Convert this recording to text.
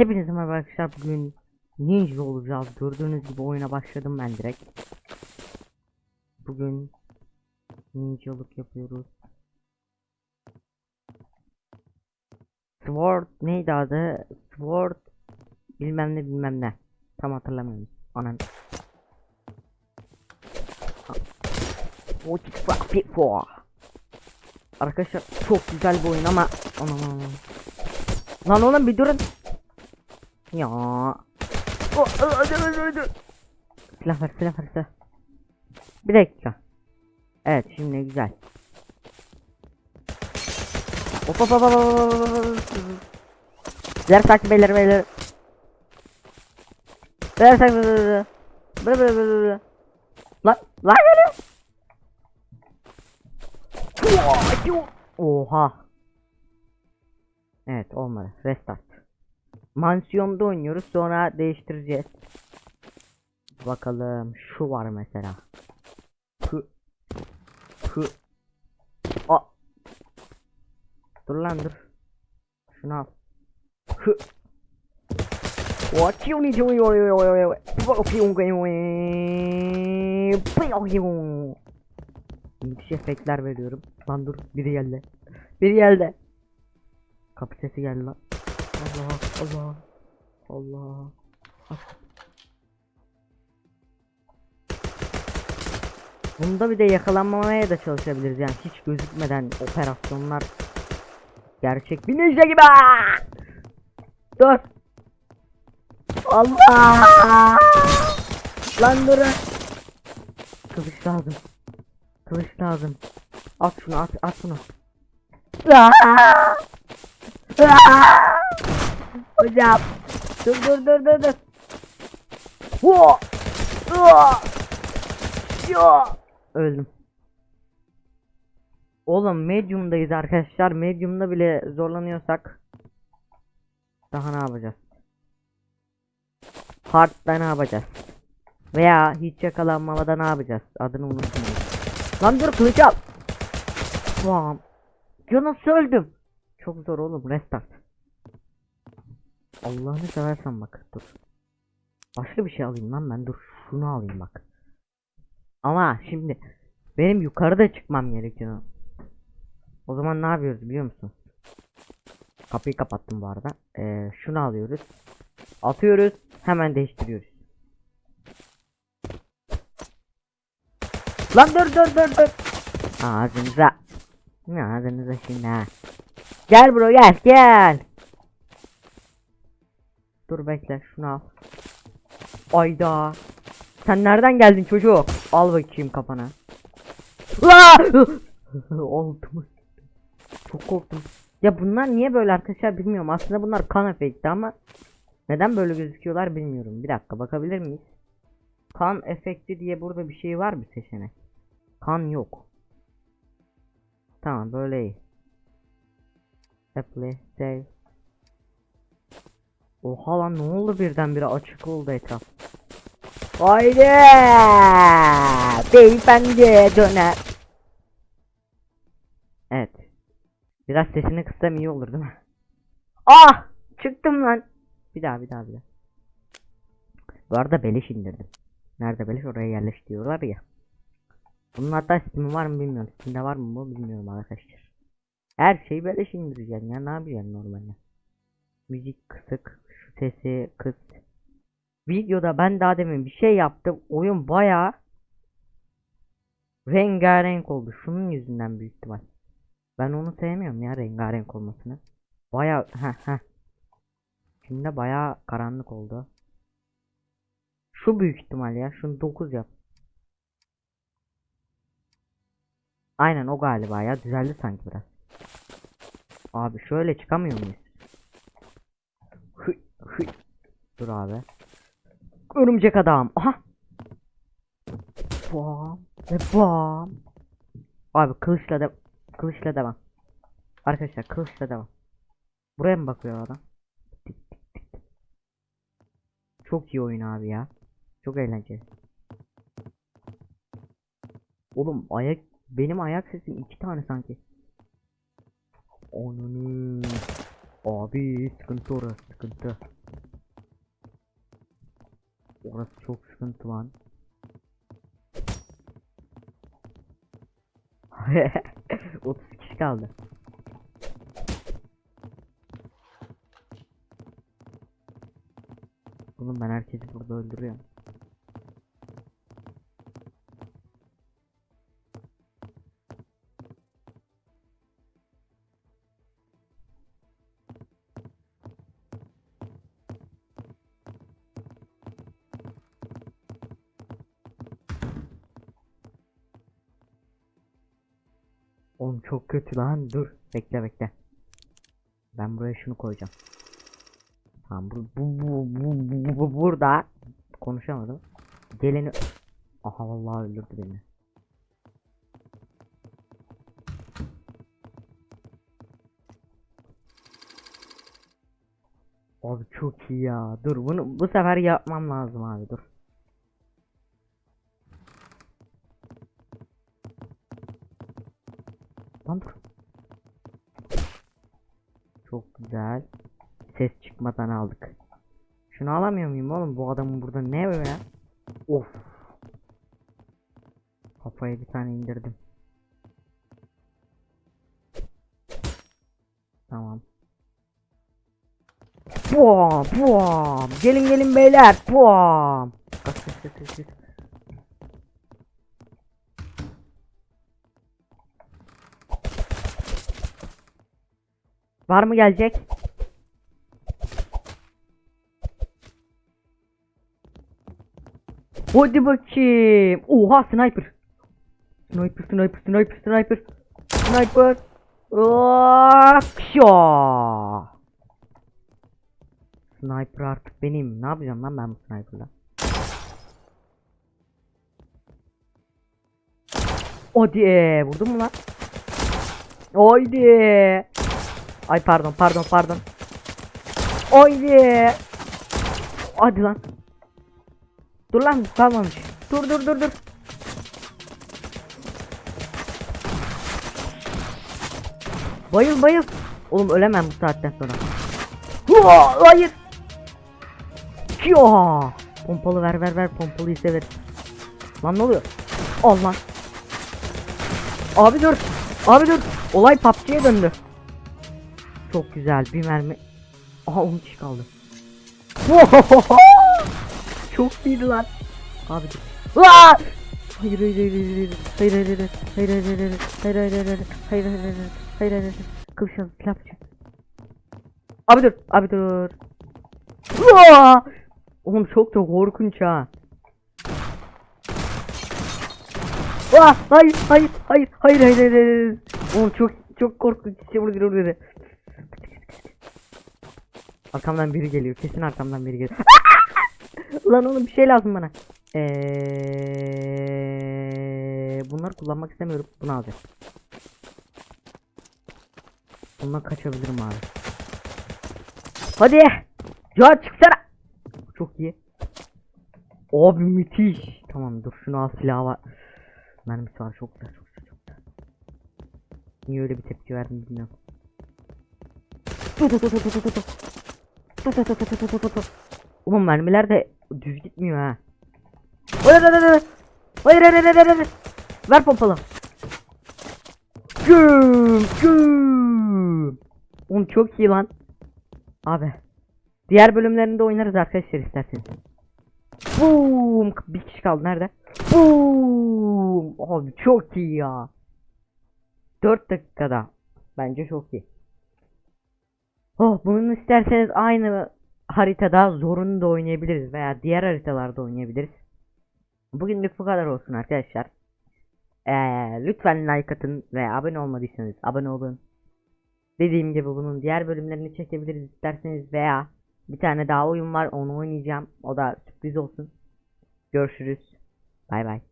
Hepinize merhaba arkadaşlar. Bugün ninja olacağız. Gördüğünüz gibi oyuna başladım ben direkt. Bugün ninjalık yapıyoruz. Sword neydi adı? Sword bilmem ne bilmem ne. Tam hatırlamıyorum. For? Arkadaşlar çok güzel bir oyun ama Aman aman. Lan oğlum bir durun ya. O, hadi, hadi, hadi. Silah ver, silah ver, silah. Bir dakika. Evet, şimdi güzel. Hop hop hop hop hop. Beyler takip beyler beyler. Beyler takip beyler. Beyler beyler beyler, beyler. Lan, lan geliyor. Oha. Evet olmadı. Restart. Mansiyonda oynuyoruz sonra değiştireceğiz. Bakalım şu var mesela. Hı. Hı. A. Dur lan dur. Şunu al. Hı. What you need to Müthiş efektler veriyorum. Lan dur biri geldi. Biri geldi. Kapı sesi geldi lan. Allah Allah Allah. Bunda bir de yakalanmamaya da çalışabiliriz yani hiç gözükmeden operasyonlar gerçek bir ninja gibi. Dur. Allah! Lan durun. Kılıç lazım. Kılıç lazım. At şunu at at şunu. Hocam. Dur dur dur dur dur. Ho! Ya! Öldüm. Oğlum medium'dayız arkadaşlar. Medium'da bile zorlanıyorsak daha ne yapacağız? Hard'da ne yapacağız? Veya hiç yakalanmamada ne yapacağız? Adını unuttum. Lan dur kılıç al. Tamam. Ya nasıl öldüm? Çok zor oğlum restart. Allah'ını seversen bak dur. Başka bir şey alayım lan ben dur şunu alayım bak. Ama şimdi benim yukarıda çıkmam gerekiyor. O zaman ne yapıyoruz biliyor musun? Kapıyı kapattım bu arada. Ee, şunu alıyoruz. Atıyoruz. Hemen değiştiriyoruz. Lan dur dur dur dur. Ağzınıza. Ağzınıza şimdi ha. Gel bro gel gel. Dur bekle şunu al. Ayda. Sen nereden geldin çocuk? Al bakayım kafana. Oldu. Çok korktum. Ya bunlar niye böyle arkadaşlar bilmiyorum. Aslında bunlar kan efekti ama neden böyle gözüküyorlar bilmiyorum. Bir dakika bakabilir miyiz? Kan efekti diye burada bir şey var mı seçenek? Kan yok. Tamam böyle iyi. Apply, save. Oha lan ne oldu birdenbire açık oldu etraf. Haydi! Beyefendi döner. Evet. Biraz sesini kıssam iyi olur değil mi? Ah! Çıktım lan. Bir daha bir daha bir daha. Bu arada beleş indirdim. Nerede beleş oraya yerleş ya. Bunun hatta Steam'i var mı bilmiyorum. Steam'de var mı bu bilmiyorum arkadaşlar. Her şeyi beleş indireceksin ya ne yapacaksın normalde. Müzik kısık. Şu sesi kıs. Videoda ben daha demin bir şey yaptım. Oyun bayağı rengarenk oldu. Şunun yüzünden büyük ihtimal. Ben onu sevmiyorum ya rengarenk olmasını. Ha. Şimdi bayağı karanlık oldu. Şu büyük ihtimal ya. Şunu 9 yap. Aynen o galiba ya. Düzeldi sanki biraz. Abi şöyle çıkamıyor muyuz? Hıy, hıy. Dur abi. Örümcek adam. Aha. Bam. Ve bam. Abi kılıçla da kılıçla devam. Arkadaşlar kılıçla devam. Buraya mı bakıyor adam? Çok iyi oyun abi ya. Çok eğlenceli. Oğlum ayak benim ayak sesim iki tane sanki. Onunu. Abi sıkıntı orası sıkıntı. Orası çok sıkıntı lan. Hehehe 30 kişi kaldı. Oğlum ben herkesi burada öldürüyorum. Oğlum çok kötü lan. Dur. Bekle bekle. Ben buraya şunu koyacağım. Tamam bu bu bu bu, bu, bu- burada konuşamadım. Geleni Aha vallahi öldürdü beni. Abi çok iyi ya. Dur bunu bu sefer yapmam lazım abi dur. Lan dur. Çok güzel. Ses çıkmadan aldık. Şunu alamıyor muyum oğlum? Bu adamın burada ne böyle ya? Of. Kafaya bir tane indirdim. Tamam. Bom, bom. Gelin gelin beyler. Bom. Kaç kaç kaç kaç. Var mı gelecek? Hadi bakayım. Oha sniper. Sniper sniper sniper sniper. Sniper. Akşa. Sniper artık benim. Ne yapacağım lan ben bu sniper'la? Hadi vurdun mu lan? Haydi. Ay pardon pardon pardon. Haydi. Hadi lan. Dur lan kalmamış. Dur dur dur dur. Bayıl bayıl. Oğlum ölemem bu saatten sonra. Hua, hayır. Kyo. Pompalı ver ver ver pompalıyı severim. Lan ne oluyor? Al lan. Abi dur. Abi dur. Olay PUBG'ye döndü. Çok güzel bir mermi. Aha 10 kişi kaldı. Çok iyiydi lan. Abi dur. Aa! Hayır hayır hayır hayır hayır hayır hayır hayır hayır hayır hayır hayır hayır hayır hayır hayır hayır hayır hayır hayır Kıvşan silah bıçak. Abi dur abi dur. Aa! Oğlum çok da korkunç ha. Aa, hayır hayır hayır hayır hayır hayır hayır. Oğlum çok çok korkunç. Şey vur vur vur. Arkamdan biri geliyor. Kesin arkamdan biri geliyor. Lan oğlum bir şey lazım bana. Eee bunları kullanmak istemiyorum. Bunu alacağım. Bundan kaçabilirim abi. Hadi. Ya çıksana. Çok iyi. Abi müthiş. Tamam dur şunu al silahı var. Mermisi var çok güzel çok güzel çok güzel. Niye öyle bir tepki verdim bilmiyorum. Oğlum mermiler de düz gitmiyor ha. Hayır hayır hayır. Hayır hayır hayır hayır. Ver pompalı. Güm güm. Oğlum çok iyi lan. Abi. Diğer bölümlerinde oynarız arkadaşlar isterseniz. Boom. Bir kişi kaldı nerede? Boom. Abi çok iyi ya. 4 dakikada. Bence çok iyi. Oh bunu isterseniz aynı haritada zorunu da oynayabiliriz veya diğer haritalarda oynayabiliriz. Bugünlük bu kadar olsun arkadaşlar. Ee, lütfen like atın ve abone olmadıysanız abone olun. Dediğim gibi bunun diğer bölümlerini çekebiliriz isterseniz veya bir tane daha oyun var onu oynayacağım. O da sürpriz olsun. Görüşürüz. Bay bay.